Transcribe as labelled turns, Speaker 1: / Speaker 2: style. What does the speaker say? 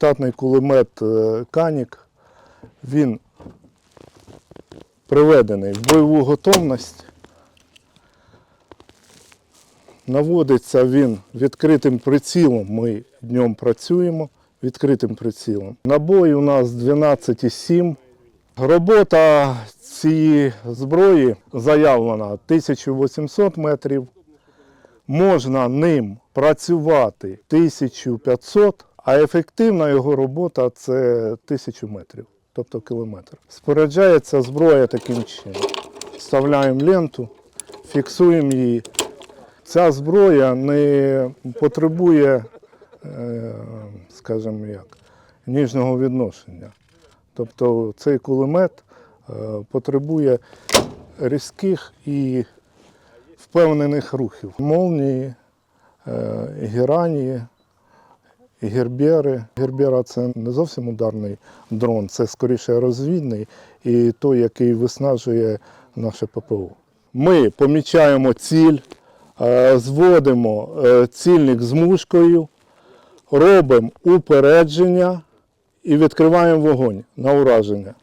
Speaker 1: Двохтактний кулемет е, Канік. Він приведений в бойову готовність. Наводиться він відкритим прицілом. Ми днем працюємо відкритим прицілом. Набої у нас 12,7. Робота цієї зброї заявлена 1800 метрів. Можна ним працювати 1500, а ефективна його робота це 1000 метрів, тобто кілометр. Споряджається зброя таким чином. Вставляємо ленту, фіксуємо її. Ця зброя не потребує, е, скажімо як, ніжного відношення. Тобто цей кулемет е, потребує різких і впевнених рухів. Молнії, е, герані, гербери. Гербера це не зовсім ударний дрон, це скоріше розвідний і той, який виснажує наше ППО. Ми помічаємо ціль, е, зводимо е, цільник з мушкою, робимо упередження і відкриваємо вогонь на ураження.